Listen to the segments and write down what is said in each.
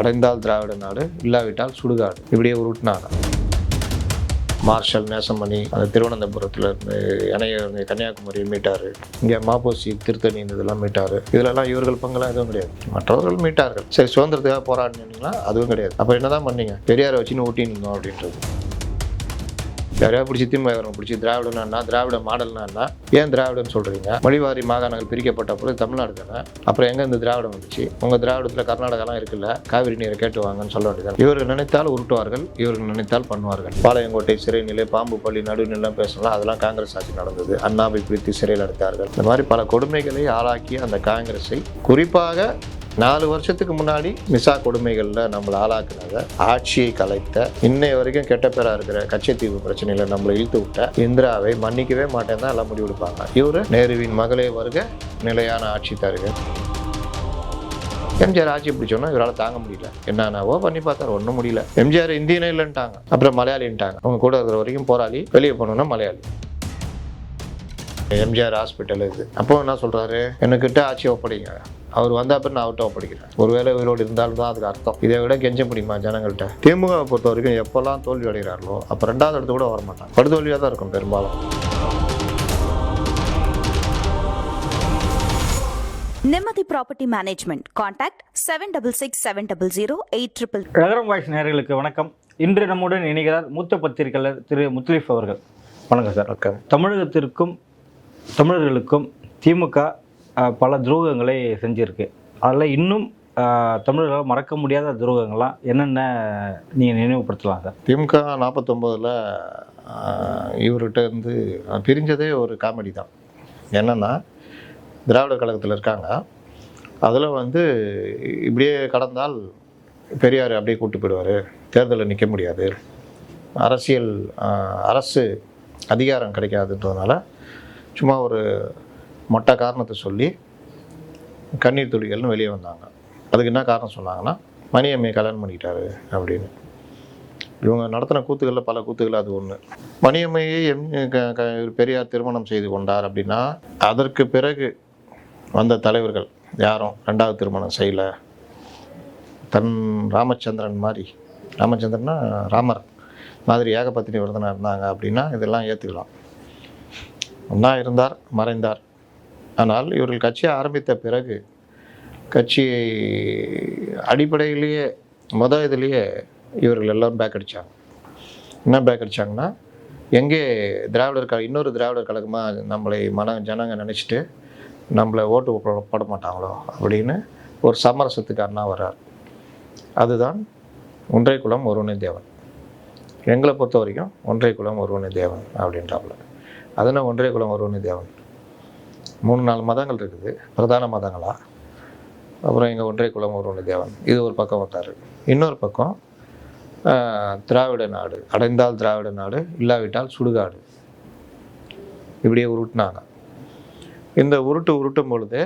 அடைந்தால் திராவிட நாடு இல்லாவிட்டால் சுடுகாடு. இப்படியே உருட்டினாங்க. மார்ஷல் நேசமணி அந்த திருவனந்தபுரத்தில் இருந்து இணைய இருந்து கன்னியாகுமரி மீட்டார். இங்கே மாப்போசி திருத்தணி இதெல்லாம் மீட்டார். இதிலெல்லாம் இவர்கள் பங்கெல்லாம் எதுவும் கிடையாது. மற்றவர்கள் மீட்டார்கள். சரி சுதந்திரத்துக்காக போராடினீங்களா? அதுவும் கிடையாது. அப்போ என்னதான் பண்ணீங்க? பெரியாரை வச்சுன்னு ஊட்டினீங்க அப்படின்றது. யாரையா பிடிச்சி திமுக பிடிச்சி திராவிடனா திராவிட மாடல்னா என்ன? ஏன் திராவிடன்னு சொல்கிறீங்க மொழிவாரி மாகாணங்கள் பிரிக்கப்பட்ட பிறகு தமிழ்நாடு தானே? அப்புறம் எங்கே இந்த திராவிடம் வந்துச்சு? உங்கள் திராவிடத்தில் கர்நாடகாலாம் இருக்குல்ல? காவிரி நீரை கேட்டு வாங்கன்னு சொல்ல வேண்டியது இவர்கள் நினைத்தால் உருட்டுவார்கள் இவர்கள் நினைத்தால் பண்ணுவார்கள். பாளையங்கோட்டை சிறைநிலை பாம்பு பள்ளி நடுநிலாம் பேசலாம். அதெல்லாம் காங்கிரஸ் ஆட்சி நடந்தது. அண்ணாவை பிரித்து சிறையில் அடைத்தார்கள். இந்த மாதிரி பல கொடுமைகளை ஆளாக்கிய அந்த காங்கிரஸை குறிப்பாக நாலு வருஷத்துக்கு முன்னாடி மிசா கொடுமைகளில் நம்மளை ஆளாக்குனத ஆட்சியை கலைத்த இன்னைய வரைக்கும் கெட்ட பேரா இருக்கிற கச்சத்தீவு பிரச்சனையில நம்மளை இழுத்து விட்ட இந்திராவை மன்னிக்கவே மாட்டேன் தான் எல்லாம் முடிவெடுப்பாங்க இவரு நேருவின் மகளே வருக நிலையான ஆட்சி தருக. எம்ஜிஆர் ஆட்சி பிடிச்சோன்னா இவரால் தாங்க முடியல. என்னென்னவோ பண்ணி பார்த்தாரு ஒன்றும் முடியல. எம்ஜிஆர் இந்தியனே இல்லைன்ட்டாங்க. அப்புறம் மலையாளின்ட்டாங்க. அவங்க கூட இருக்கிற வரைக்கும் போராளி வெளியே போனோம்னா மலையாளி. எம்ஜிஆர் ஹாஸ்பிட்டல் இது. அப்போ என்ன சொல்றாரு? என்கிட்ட ஆட்சி ஒப்படைங்க. அவர் வந்த அப்புறம் நான் அவர்கிட்ட ஒப்படைக்கிறேன். ஒருவேளை உயிரோடு இருந்தாலும் தான் அதுக்கு அர்த்தம். இதை விட கெஞ்ச முடியுமா ஜனங்கள்கிட்ட? திமுகவை பொறுத்த வரைக்கும் எப்போல்லாம் தோல்வி அடைகிறார்களோ அப்போ ரெண்டாவது இடத்து கூட வர மாட்டாங்க. படுதோல்வியாக தான் இருக்கும் பெரும்பாலும். Nimmathi property management contact seven double six seven double zero eight triple நகரம் வாய்ஸ் நேயர்களுக்கு வணக்கம். இன்று நம்முடன் இணைகிறார் மூத்த பத்திரிகையாளர் திரு முத்துலீஃப் அவர்கள். வணக்கம் சார். வணக்கம். தமிழகத்திற்கும் தமிழர்களுக்கும் திமுக பல துரோகங்களை செஞ்சுருக்கு. அதில் இன்னும் அஹ், தமிழர்களால் மறக்க முடியாத துரோகங்கள்லாம் என்னென்ன நீங்கள் நினைவுபடுத்தலாம் சார்? திமுக நாற்பத்தொம்போதில் இவர்கிட்ட இருந்து பிரிஞ்சதே ஒரு காமெடி தான். என்னன்னா திராவிட கழகத்தில் இருக்காங்க. அதில் வந்து இப்படியே கடந்தால் பெரியார் அப்படியே கூப்பிட்டு போயிடுவார். தேர்தலில் நிற்க முடியாது. அரசியல் அரசு அதிகாரம் கிடைக்காதுன்றதுனால சும்மா ஒரு மொட்டை காரணத்தை சொல்லி கண்ணீர் துளிகள்னு வெளியே வந்தாங்க. அதுக்கு என்ன காரணம் சொன்னாங்கன்னா மணியம்மையை கல்யாணம் பண்ணிக்கிட்டாரு அப்படின்னு. இவங்க நடத்தின கூத்துகளில் பல கூத்துகள் அது ஒன்று மணியம்மையை எம் பெரியார் திருமணம் செய்து கொண்டார் அப்படின்னா அதற்கு பிறகு வந்த தலைவர்கள் யாரும் ரெண்டாவது திருமணம் செய்யலை. தன் ராமச்சந்திரன் மாதிரி ராமச்சந்திரன்னா ராமர் மாதிரி ஏகபத்தினி விரதனாக இருந்தாங்க அப்படின்னா இதெல்லாம் ஏற்றுக்கலாம் அண்ணா இருந்தார் மறைந்தார். ஆனால் இவர்கள் கட்சியை ஆரம்பித்த பிறகு கட்சியை அடிப்படையிலேயே மொத இதுலேயே இவர்கள் எல்லாரும் பேக் அடித்தாங்க என்ன பேக் அடித்தாங்கன்னா எங்கே திராவிடர் க இன்னொரு திராவிடர் கழகமாக நம்மளை மன ஜனங்க நினச்சிட்டு நம்மளை ஓட்டு போட- போட மாட்டாங்களோ அப்படின்னு ஒரு சமரசத்துக்கு அண்ணா வர்றார். அதுதான் ஒன்றை குலம் ஒருவனே தேவன். எங்களை பொறுத்த வரைக்கும் ஒன்றை குலம் ஒருவனே தேவன் அப்படின்றாப்புல. அதனால் ஒன்றே குலம் ஒருவனே தேவன். மூணு நாலு மதங்கள் இருக்குது. பிரதான மதங்களாக அப்புறம் இங்கே ஒன்றே குலம் ஒருவனே தேவன். இது ஒரு பக்கம் வந்தார் இன்னொரு பக்கம் திராவிட நாடு. அடைந்தால் திராவிட நாடு இல்லாவிட்டால் சுடுகாடு. இப்படியே உருட்டினாங்க. இந்த உருட்டு உருட்டும் பொழுது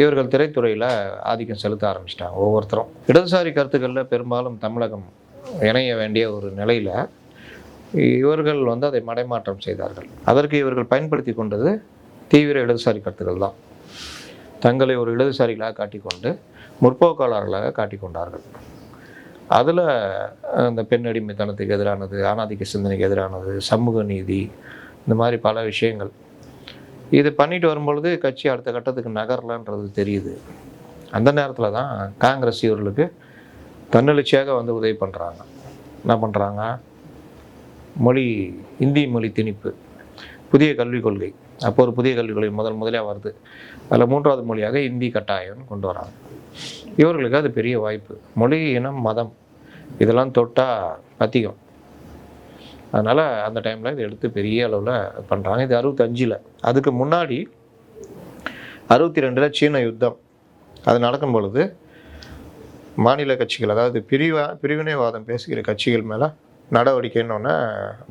இவர்கள் திரைத்துறையில் ஆதிக்கம் செலுத்த ஆரம்பிச்சிட்டாங்க ஒவ்வொருத்தரும். இடதுசாரி கருத்துக்களில் பெரும்பாலும் தமிழகம் இணைய வேண்டிய ஒரு நிலையில் இவர்கள் வந்து அதை மடைமாற்றம் செய்தார்கள். அதற்கு இவர்கள் பயன்படுத்தி கொண்டது தீவிர இடதுசாரி கருத்துக்கள் தான். தங்களை ஒரு இடதுசாரிகளாக காட்டிக்கொண்டு முற்போக்காளர்களாக காட்டிக்கொண்டார்கள். அதில் அந்த பெண் அடிமைத்தனத்துக்கு எதிரானது ஆணாதிக்க சிந்தனைக்கு எதிரானது சமூக நீதி இந்த மாதிரி பல விஷயங்கள். இது பண்ணிட்டு வரும்பொழுது கட்சி அடுத்த கட்டத்துக்கு நகரலன்றது தெரியுது. அந்த நேரத்தில் தான் காங்கிரஸ் இவர்களுக்கு தன்னெழுச்சியாக வந்து உதவி பண்ணுறாங்க என்ன பண்ணுறாங்க மொழி இந்தி மொழி திணிப்பு புதிய கல்விக் கொள்கை. அப்போ ஒரு புதிய கல்விக் கொள்கை முதல் முதலியாக வருது. அதில் மூன்றாவது மொழியாக இந்தி கட்டாயம் கொண்டு வராங்க. இவர்களுக்கு அது பெரிய வாய்ப்பு. மொழி இனம் மதம் இதெல்லாம் தொட்டால் அதிகம் அதனால் அந்த டைமில் இதை எடுத்து பெரிய அளவில் பண்ணுறாங்க இது அறுபத்தஞ்சில். அதுக்கு முன்னாடி அறுபத்தி ரெண்டில் சீன யுத்தம். அது நடக்கும் பொழுது மாநில கட்சிகள் அதாவது பிரிவா பிரிவினைவாதம் பேசுகிற கட்சிகள் மேலே நடவடிக்கைன்னொன்னே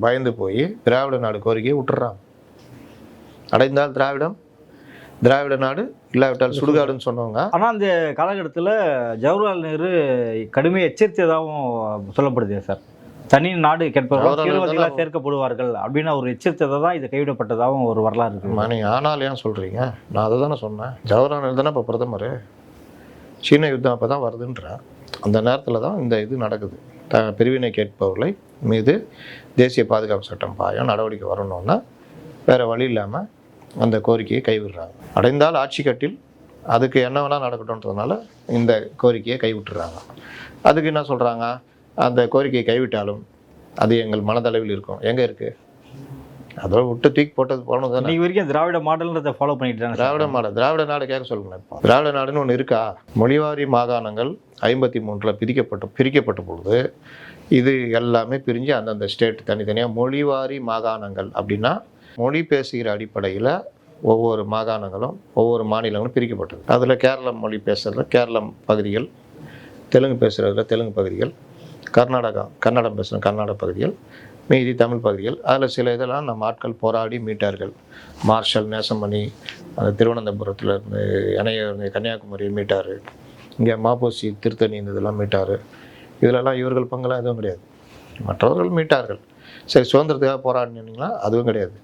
பயந்து போய் திராவிட நாடு கோரிக்கையை விட்டுறாங்க. அடைந்தால் திராவிடம் திராவிட நாடு இல்லாவிட்டால் சுடுகாடுன்னு சொன்னவங்க. ஆனால் அந்த காலகட்டத்தில் ஜவஹர்லால் நேரு கடுமையாக எச்சரித்ததாகவும் சொல்லப்படுது சார். தனி நாடு கேட்பவர்கள் சேர்க்கப்படுவார்கள் அப்படின்னு அவர் எச்சரித்ததை தான் இது கைவிடப்பட்டதாகவும் ஒரு வரலாறு இருக்கு. நீ ஆனால் ஏன் சொல்கிறீங்க நான் அதை தானே சொன்னேன். ஜவஹர்லால் நேரு தானே இப்போ பிரதமர்? சீன யுத்தம் அப்போ தான் வருதுன்றேன் அந்த நேரத்தில் தான் இந்த இது நடக்குது. த பிரிவினை கேட்பவர்களை மீது தேசிய பாதுகாப்பு சட்டம் பாயம் நடவடிக்கை வரணும்னா வேறு வழி இல்லாமல் அந்த கோரிக்கையை கைவிடுறாங்க. அடைந்தால் ஆட்சி கட்டில் அதுக்கு என்ன வேணால் நடக்கட்டும்ன்றதுனால இந்த கோரிக்கையை கைவிட்டுறாங்க. அதுக்கு என்ன சொல்கிறாங்க அந்த கோரிக்கையை கைவிட்டாலும் அது எங்கள் மனதளவில் இருக்கும். எங்கே இருக்குது அதோட விட்டு தூக்கி போட்டது போனது தானே. இன்னைக்கு வரைக்கும் திராவிட மாடல்ன்றதை ஃபாலோ பண்ணிட்டு திராவிட மாடல் திராவிட நாடு கேட்க சொல்லுங்க இப்போ. திராவிட நாடுன்னு ஒன்று இருக்கா? மொழிவாரி மாகாணங்கள் ஐம்பத்தி மூன்றில் பிரிக்கப்பட்ட பிரிக்கப்பட்ட பொழுது இது எல்லாமே பிரிஞ்சு அந்தந்த ஸ்டேட் தனித்தனியாக மொழிவாரி மாகாணங்கள் அப்படின்னா மொழி பேசுகிற அடிப்படையில் ஒவ்வொரு மாகாணங்களும் ஒவ்வொரு மாநிலங்களும் பிரிக்கப்பட்டது. அதில் கேரளம் மொழி பேசுகிறதுல கேரளம் பகுதிகள் தெலுங்கு பேசுகிறதுல தெலுங்கு பகுதிகள் கர்நாடகா கன்னடம் பேசுகிற கர்நாடக பகுதிகள் மீதி தமிழ் பகுதிகள். அதில் சில இதெல்லாம் நம்ம ஆட்கள் போராடி மீட்டார்கள். மார்ஷல் நேசமணி அந்த திருவனந்தபுரத்தில் இருந்து இணைய கன்னியாகுமரி மீட்டார். இங்கே மாப்போசி திருத்தணி இதெல்லாம் மீட்டார். இதிலெல்லாம் இவர்கள் பங்கெல்லாம் எதுவும் கிடையாது. மற்றவர்கள் மீட்டார்கள். சரி சுதந்திரத்துக்காக போராடினீங்களா அதுவும் கிடையாது.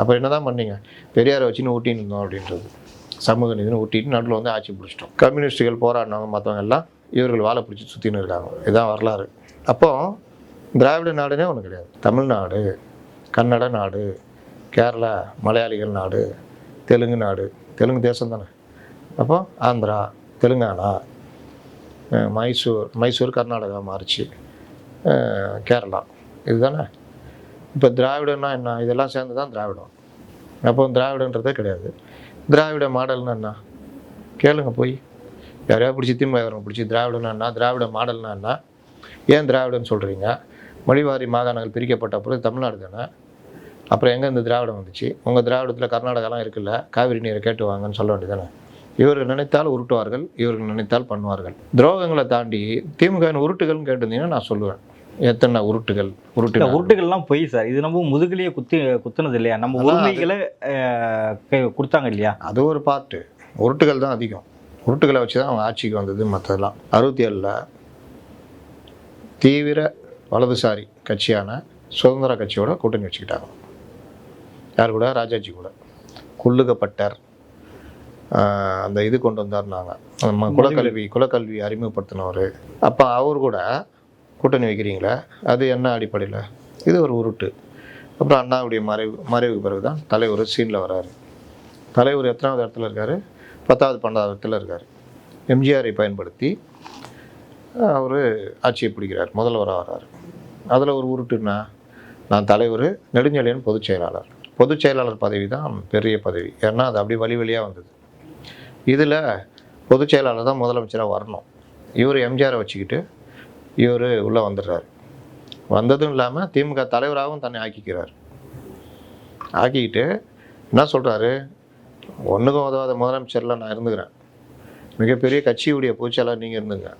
அப்போ என்ன தான் பண்ணீங்க? பெரியாரை வச்சுன்னு ஊட்டின்னு இருந்தோம் அப்படின்றது. சமூக நீதினு ஊட்டிட்டு நடுவில் வந்து ஆட்சி பிடிச்சிட்டோம். கம்யூனிஸ்ட்டுகள் போராடினவங்க மற்றவங்க எல்லாம் இவர்கள் வாழை பிடிச்சி சுற்றின்னு இருக்காங்க. இதுதான் வரலாறு. அப்போது திராவிட நாடுனே ஒன்று கிடையாது. தமிழ்நாடு கன்னட நாடு கேரளா மலையாளிகள் நாடு தெலுங்கு நாடு. தெலுங்கு தேசம் தானே. அப்போ ஆந்திரா தெலுங்கானா மைசூர் மைசூர் கர்நாடகா மாறிச்சு. கேரளா. இதுதானே? இப்போ திராவிடம்னா என்ன? இதெல்லாம் சேர்ந்து தான் திராவிடம். அப்போ திராவிடன்றதே கிடையாது. திராவிட மாடல்னா என்ன? கேளுங்க போய். யாரையா பிடிச்சி திமுக பிடிச்சி திராவிடம்னா என்ன? திராவிட மாடல்னா என்ன? ஏன் திராவிடம்னு சொல்கிறீங்க மொழிவாரி மாகாணங்கள் பிரிக்கப்பட்ட அப்புறம் தமிழ்நாடு தானே? அப்புறம் எங்கே இந்த திராவிடம் வந்துச்சு? உங்கள் திராவிடத்தில் கர்நாடகாலாம் இருக்குல்ல காவிரி நீரை கேட்டு வாங்கன்னு சொல்ல வேண்டியதானே இவர்கள் நினைத்தால் உருட்டுவார்கள் இவர்கள் நினைத்தால் பண்ணுவார்கள். துரோகங்களை தாண்டி திமுகவின் உருட்டுகள்னு கேட்டிருந்தீங்கன்னா நான் சொல்லுவேன். எத்தனை உருட்டுகள் உருட்டு உருட்டுகள்லாம் பொய் சார். இது நம்ம முதுகுலயே குத்தி குத்துனது இல்லையா நம்ம உரிமைகளை கொடுத்தாங்க இல்லையா? அது ஒரு பார்ட்டு உருட்டுகள் தான் அதிகம். உருட்டுகளை வச்சு தான் அவங்க ஆட்சிக்கு வந்தது மற்றதெல்லாம் அறுபத்தி ஏழில் தீவிர வலதுசாரி கட்சியான சுதந்திர கட்சியோட கூட்டணி வச்சுக்கிட்டாங்க. யார் கூட? ராஜாஜி கூட. குள்ளுகப்பட்டர் அந்த இது கொண்டு வந்தாருனாங்க. நம்ம குலக்கல்வி குலக்கல்வி அறிமுகப்படுத்தினவர். அப்போ அவர் கூட கூட்டணி வைக்கிறீங்களே? அது என்ன அடிப்படையில்? இது ஒரு உருட்டு. அப்புறம் அண்ணாவுடைய மறைவு மறைவுக்கு பிறகு தான் தலைவர் சீனில் வராரு. தலைவர் எத்தனாவது இடத்துல இருக்கார்? பத்தாவது பன்னெண்டாவது இடத்துல இருக்கார். எம்ஜிஆரை பயன்படுத்தி அவர் ஆட்சியை பிடிக்கிறார். முதல்வராக வர்றார். அதில் ஒரு உருட்டுனா நான் தலைவர் நெடுஞ்செழியன் பொதுச் செயலாளர். பொதுச் செயலாளர் பதவி தான் பெரிய பதவி. ஏன்னா அது அப்படி வழி வழியாக வந்தது. இதில் பொதுச் செயலாளர் தான் முதலமைச்சராக வரணும். இவர் எம்ஜிஆரை வச்சுக்கிட்டு இவர் உள்ளே வந்துடுறாரு. வந்ததும் இல்லாமல் திமுக தலைவராகவும் தன்னை ஆக்கிக்கிறார். ஆக்கிக்கிட்டு என்ன சொல்கிறாரு ஒன்றுக்கும் உதவாத முதலமைச்சரில் நான் இருந்துக்கிறேன். மிகப்பெரிய கட்சியுடைய பொதுச்செயலாளர் நீங்கள் இருந்துங்க.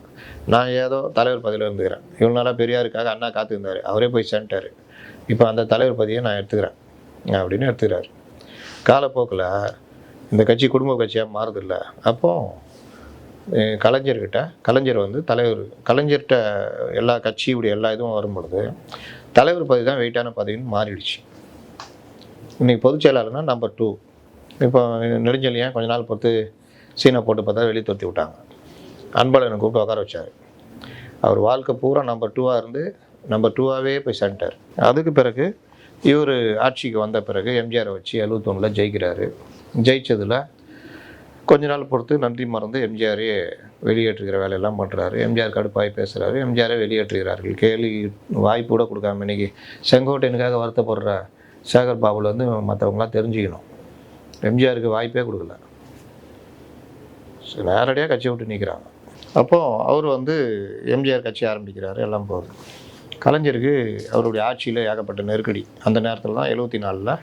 நான் ஏதோ தலைவர் பதவியில் இருந்துக்கிறேன். இவ்வளோ நாளாக பெரியாருக்காக அண்ணா காத்திருந்தார். அவரே போய் சென்ட்டார் இப்போ அந்த தலைவர் பதவியை நான் எடுத்துக்கிறேன். அப்படின்னு எடுத்துக்கிறாரு. காலப்போக்கில் இந்த கட்சி குடும்ப கட்சியாக மாறுதில்ல. அப்போ கலைஞர்கிட்ட கலைஞர் வந்து தலைவர் கலைஞர்கிட்ட எல்லா கட்சியுடைய எல்லா இதுவும் வரும்பொழுது தலைவர் பதவி தான் வெயிட்டான பதவின்னு மாறிடுச்சு. இன்றைக்கி பொதுச் செயலாளர்னா நம்பர் டூ இப்போ நெடுஞ்செழியன் கொஞ்ச நாள் பொறுத்து சீனை போட்டு பார்த்தா வெளியே துரத்தி விட்டாங்க. அன்பழகனை கூப்பிட்டு உட்கார வச்சார். அவர் வாழ்க்கை பூரா நம்பர் டூவாக இருந்து நம்பர் டூவாகவே போய் சென்டர் அதுக்கு பிறகு இவர் ஆட்சிக்கு வந்த பிறகு எம்ஜிஆரை வச்சு எழுபத்தொன்னில் ஜெயிக்கிறாரு. ஜெயித்ததில் கொஞ்ச நாள் பொறுத்து நன்றி மறந்து எம்ஜிஆரே வெளியேற்றுகிற வேலையெல்லாம் பண்ணுறாரு எம்ஜிஆர் கடுப்பாகி பேசுகிறாரு எம்ஜிஆரே வெளியேற்றுகிறார்கள். கேள்வி வாய்ப்பு கூட கொடுக்காம இன்றைக்கி செங்கோட்டையனுக்காக வருத்தப்படுற சேகர் பாபுல வந்து மற்றவங்களாம் தெரிஞ்சுக்கணும். எம்ஜிஆருக்கு வாய்ப்பே கொடுக்கல. நேரடியாக கட்சியை விட்டு நிற்கிறாங்க அப்போது அவர் வந்து எம்ஜிஆர் கட்சி ஆரம்பிக்கிறாரு எல்லாம் போகுது. கலைஞருக்கு அவருடைய ஆட்சியில் ஏகப்பட்ட நெருக்கடி. அந்த நேரத்தில் தான் எழுபத்தி நாலில்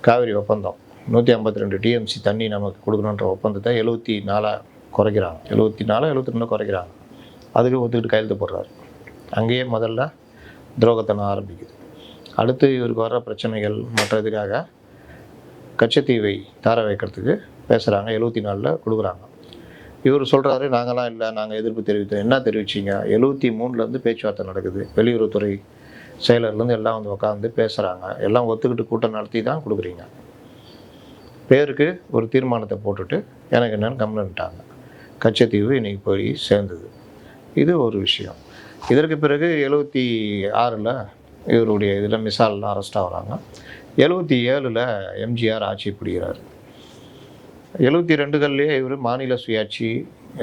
காவிரி ஒப்பந்தம். நூற்றி ஐம்பத்தி ரெண்டு டிஎம்சி தண்ணி நமக்கு கொடுக்கணுன்ற ஒப்பந்தத்தை எழுபத்தி நாலாக குறைக்கிறாங்க. எழுபத்தி நாலு எழுபத்தி ரெண்டு குறைக்கிறாங்க. அதுக்கு ஒத்துக்கிட்டு கையெழுத்து போடுறாரு. அங்கேயே முதல்ல துரோகத்தனம் ஆரம்பிக்குது. அடுத்து இவருக்கு வர்ற பிரச்சனைகள் மற்ற இதுக்காக கச்சத்தீவை தார வைக்கிறதுக்கு பேசுகிறாங்க எழுபத்தி நாலில் கொடுக்குறாங்க. இவர் சொல்கிறாரு நாங்களாம் இல்லை நாங்கள் எதிர்ப்பு தெரிவித்தோம். என்ன தெரிவிச்சிங்க? எழுபத்தி மூணுலேருந்து பேச்சுவார்த்தை நடக்குது. வெளியுறவுத்துறை செயலர்லேருந்து எல்லாம் வந்து உட்காந்து பேசுகிறாங்க எல்லாம் ஒத்துக்கிட்டு கூட்டம் நடத்தி தான் கொடுக்குறீங்க. பேருக்கு ஒரு தீர்மானத்தை போட்டுட்டு எனக்கு என்னென்னு கம்ப்ளைண்ட்டாங்க. கச்சத்தீவு இன்றைக்கி போய் சேர்ந்தது. இது ஒரு விஷயம். இதற்கு பிறகு எழுபத்தி ஆறில் இவருடைய இதில் மிசாலில் அரெஸ்ட் ஆகிறாங்க. எழுபத்தி ஏழில் எம்ஜிஆர் ஆட்சி பிடிக்கிறார் எழுபத்தி ரெண்டுகள்லேயே இவர் மாநில சுயாட்சி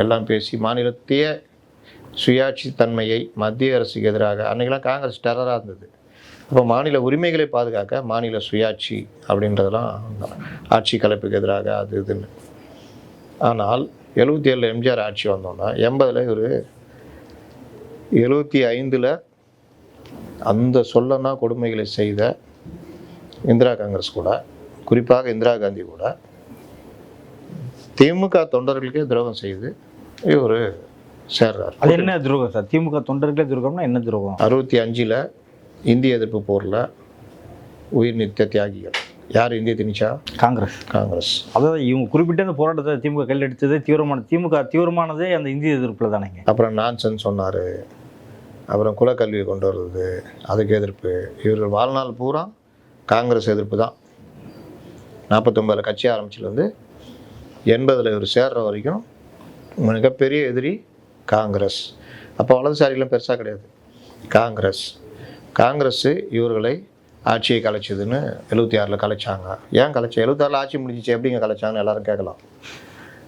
எல்லாம் பேசி மாநிலத்திய சுயாட்சி தன்மையை மத்திய அரசுக்கு எதிராக அன்றைக்கெல்லாம் காங்கிரஸ் டெரராக இருந்தது. அப்போ மாநில உரிமைகளை பாதுகாக்க மாநில சுயாட்சி அப்படின்றதெல்லாம் ஆட்சி கலைப்புக்கு எதிராக அது இதுன்னு. ஆனால் எழுபத்தி ஏழில் எம்ஜிஆர் ஆட்சி வந்தோன்னா எண்பதில் இவர் எழுபத்தி ஐந்தில் அந்த சொல்லனா கொடுமைகளை செய்த இந்திரா காங்கிரஸ் கூட குறிப்பாக இந்திரா காந்தி கூட திமுக தொண்டர்களுக்கே துரோகம் செய்து இவர் சேர்றார். அது என்ன துரோகம் சார்? திமுக தொண்டர்களே துரோகம்னா என்ன துரோகம்? அறுபத்தி அஞ்சில் இந்திய எதிர்ப்பு போரில் உயிர் நித்த தியாகிகள். யார் இந்திய திணிச்சா? காங்கிரஸ். காங்கிரஸ். அதாவது இவங்க குறிப்பிட்ட அந்த போராட்டத்தை திமுக கையில் எடுத்தது தீவிரமான திமுக தீவிரமானதே அந்த இந்திய எதிர்ப்பில் தானேங்க. அப்புறம் நான்சன் சொன்னார். அப்புறம் குலக்கல்வியை கொண்டு வர்றது அதுக்கு எதிர்ப்பு. இவர் வாழ்நாள் பூரா காங்கிரஸ் எதிர்ப்பு தான். நாற்பத்தொம்பதில் கட்சி ஆரம்பிச்சிலேருந்து எண்பதில் இவர் சேர்ற வரைக்கும் மிகப்பெரிய எதிரி காங்கிரஸ். அப்போ வலதுசாரிகளும் பெருசாக கிடையாது. காங்கிரஸ். காங்கிரஸ் இவர்களை ஆட்சியை கலைச்சதுன்னு எழுபத்தி ஆறில் கலைச்சாங்க. ஏன் கலைச்சி? எழுபத்தாறில் ஆட்சி முடிஞ்சிச்சு எப்படிங்க கலைச்சாங்கன்னு எல்லாரும் கேட்கலாம்.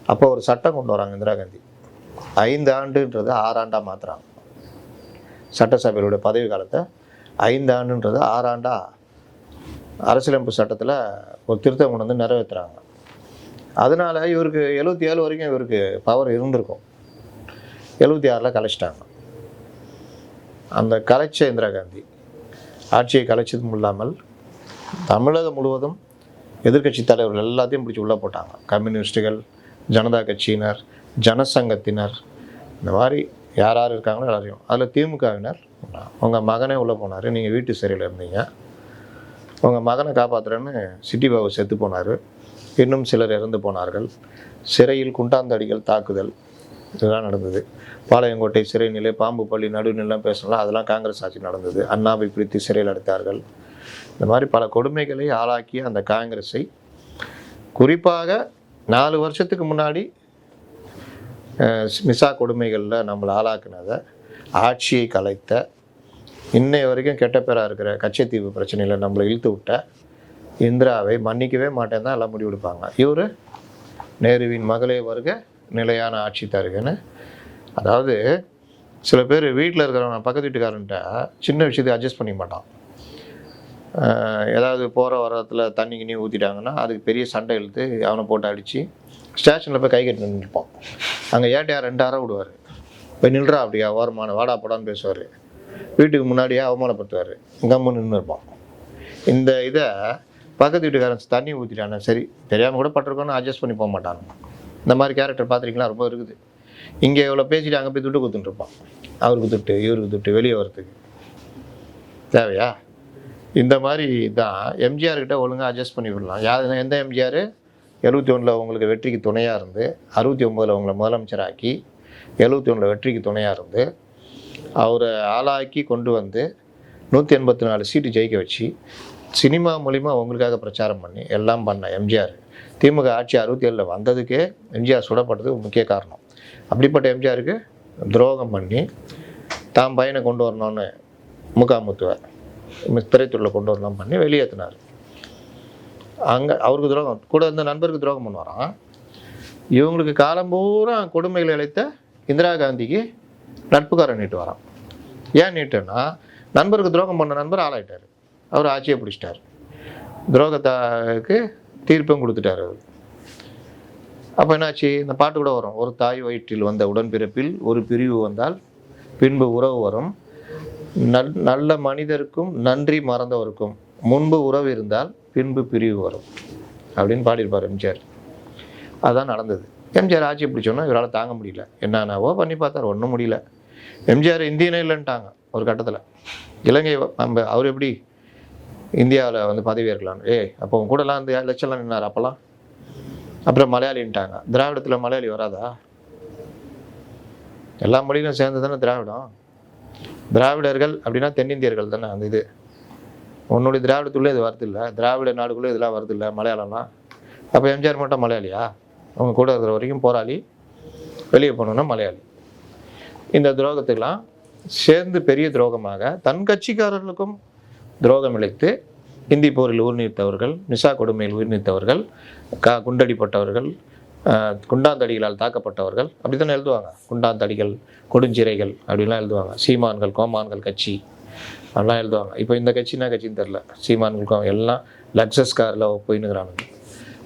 அப்போ ஒரு சட்டம் கொண்டு வராங்க இந்திரா காந்தி. ஐந்து ஆண்டுன்றது ஆறாண்டாக மாற்றுறாங்க சட்டசபையோட பதவி காலத்தை ஐந்து ஆண்டுன்றது ஆறாண்டாக அரசியலமைப்பு சட்டத்தில் ஒரு திருத்தம் கொண்டு வந்து நிறைவேற்றுறாங்க அதனால இவருக்கு எழுபத்தி ஏழு வரைக்கும் இவருக்கு பவர் இருந்திருக்கும். எழுபத்தி ஆறில் கலைச்சிட்டாங்க. அந்த கலைச்ச இந்திரா காந்தி ஆட்சியை கலைச்சதும் இல்லாமல் தமிழகம் முழுவதும் எதிர்க்கட்சி தலைவர்கள் எல்லாத்தையும் பிடிச்சி உள்ளே போட்டாங்க. கம்யூனிஸ்டுகள் ஜனதா கட்சியினர் ஜனசங்கத்தினர் இந்த மாதிரி யார் யார் இருக்காங்களோ எல்லாரையும். அதில் திமுகவினர் உங்கள் மகனே உள்ளே போனார் நீங்கள் வீட்டு சிறையில் இருந்தீங்க. உங்கள் மகனை காப்பாற்றுறேன்னு சிட்டி பாபு செத்து போனார். இன்னும் சிலர் இறந்து போனார்கள். சிறையில் குண்டாந்தடிகள் தாக்குதல் இதெல்லாம் நடந்தது. பாளையங்கோட்டை சிறை நிலை பாம்பு பள்ளி நடுநிலாம் பேசலாம் அதெல்லாம் காங்கிரஸ் ஆட்சி நடந்தது. அண்ணாவை பிடித்து சிறையில் அடைத்தார்கள். இந்த மாதிரி பல கொடுமைகளை ஆளாக்கிய அந்த காங்கிரஸை குறிப்பாக நாலு வருஷத்துக்கு முன்னாடி மிசா கொடுமைகளில் நம்மளை ஆளாக்குனதை ஆட்சியை கலைத்த இன்னைய வரைக்கும் கெட்ட பேராக இருக்கிற கச்சத்தீவு பிரச்சனையில் நம்மளை இழுத்து விட்ட இந்திராவை மன்னிக்கவே மாட்டேன் தான் எல்லாம் முடிவெடுப்பாங்க இவர் நேருவின் மகளே வருக நிலையான ஆட்சி தருகன்னு. அதாவது சில பேர் வீட்டில் இருக்கிறவங்க பக்கத்து வீட்டுக்காரன்ட்ட சின்ன விஷயத்தை அட்ஜஸ்ட் பண்ணிக்க மாட்டான். ஏதாவது போகிற வரத்தில் தண்ணி கிண்ணி ஊற்றிட்டாங்கன்னா அதுக்கு பெரிய சண்டை இழுத்து அவனை போட்டு அடித்து ஸ்டேஷனில் போய் கை கட்டி நின்றுப்பான் அங்கே ஏட்டையா ரெண்டாயிரம் விடுவார்? போய் நில்றா அப்படியா? ஓரமான வாடா போடான்னு பேசுவார். வீட்டுக்கு முன்னாடியே அவமானப்படுத்துவார். கம்மு நின்று இருப்பான் இந்த இதை பக்கத்து வீட்டுக்காரன் தண்ணி ஊற்றிட்டானே சரி தெரியாமல் கூட பட்டிருக்கோன்னு அட்ஜஸ்ட் பண்ணி போக மாட்டான். இந்த மாதிரி கேரக்டர் பார்த்துருக்கீங்களா? ரொம்ப இருக்குது. இங்கே இவ்வளோ பேசிட்டு அங்கே போய் துட்டு கொடுத்துட்டுருப்பான் அவருக்கு துட்டு இவருக்கு துட்டு வெளியே வரத்துக்கு தேவையா? இந்த மாதிரி தான் எம்ஜிஆர் கிட்ட ஒழுங்காக அட்ஜஸ்ட் பண்ணி விடலாம். யார் எந்த எம்ஜிஆர் எழுபத்தி ஒன்றில் உங்களுக்கு வெற்றிக்கு துணையாக இருந்து அறுபத்தி ஒம்பதில் உங்களை முதலமைச்சராக்கி எழுபத்தி ஒன்றில் வெற்றிக்கு துணையாக இருந்து அவரை ஆளாக்கி கொண்டு வந்து நூற்றி எண்பத்தி நாலு சீட்டு ஜெயிக்க வச்சு சினிமா மூலிமா உங்களுக்காக பிரச்சாரம் பண்ணி எல்லாம் பண்ண எம்ஜிஆர். திமுக ஆட்சி அறுபத்தி ஏழில் வந்ததுக்கே எம்ஜிஆர் சுடப்பட்டதுக்கு முக்கிய காரணம். அப்படிப்பட்ட எம்ஜிஆருக்கு துரோகம் பண்ணி தான் பையனை கொண்டு வரணும்னு முகாமுத்துவை திரைத்துறையில் கொண்டு வரலாம் பண்ணி வெளியேற்றினார் அங்கே அவருக்கு துரோகம் கூட இருந்த நண்பருக்கு துரோகம் பண்ணுவாராம். இவங்களுக்கு காலம் பூரா கொடுமைகள் இழைத்த இந்திரா காந்திக்கு நட்புக்காரன் நீட்டு வரான் ஏன் நீட்டுன்னா நண்பருக்கு துரோகம் பண்ண நண்பர் ஆளாயிட்டார். அவர் ஆட்சியை பிடிச்சிட்டார். துரோகத்தாக்கு தீர்ப்பும் கொடுத்துட்டார் அவர். அப்போ என்னாச்சு? இந்த பாட்டு கூட வரும். ஒரு தாய் வயிற்றில் வந்த உடன்பிறப்பில் ஒரு பிரிவு வந்தால் பின்பு உறவு வரும். நல் நல்ல மனிதருக்கும் நன்றி மறந்தவருக்கும் முன்பு உறவு இருந்தால் பின்பு பிரிவு வரும். அப்படின்னு பாடியிருப்பார் எம்ஜிஆர். அதுதான் நடந்தது. எம்ஜிஆர் ஆட்சி பிடிச்சோன்னா இவரால் தாங்க முடியல. என்னென்னவோ பண்ணி பார்த்தார். ஒன்றும் முடியல. எம்ஜிஆர் இந்தியனே இல்லைன்ட்டாங்க ஒரு கட்டத்தில். இலங்கை நம்ம அவர் எப்படி இந்தியாவில் வந்து பதவி ஏய் அப்போ உங்க கூடலாம் வந்து எலெக்ஷன்லாம் நின்னார் அப்போல்லாம் அப்புறம் மலையாளின்ட்டாங்க திராவிடத்தில் மலையாளி வராதா? எல்லா மொழிகளும் சேர்ந்து தானே திராவிடம்? திராவிடர்கள் அப்படின்னா தென்னிந்தியர்கள் தானே அந்த இது. உன்னுடைய திராவிடத்துள்ளே இது வரதில்லை. திராவிட நாடுக்குள்ளே இதெல்லாம் வரதில்லை மலையாளம்னா மலையாளம்லாம். அப்போ எம்ஜிஆர் மட்டும் மலையாளியா? அவங்க கூட இருக்கிற வரைக்கும் போராளி. வெளியே போகணுன்னா மலையாளி. இந்த துரோகத்துக்கெல்லாம் சேர்ந்து பெரிய துரோகமாக தன் கட்சிக்காரர்களுக்கும் துரோகம் இழைத்து இந்தி போரில் உயிர் நீத்தவர்கள் நிசா கொடுமையில் உயிர் நீத்தவர்கள் கா குண்டடிப்பட்டவர்கள் குண்டாந்தடிகளால் தாக்கப்பட்டவர்கள் அப்படி தானே எழுதுவாங்க. குண்டாந்தடிகள் கொடுஞ்சிறைகள் அப்படிலாம் எழுதுவாங்க. சீமான்கள் கோமான்கள் கட்சி அதெல்லாம் எழுதுவாங்க. இப்போ இந்த கட்சினா கட்சின்னு தெரில சீமான்கள் கோ எல்லாம் லக்ஸஸ் காரில் போயின்னுக்கிறானுங்க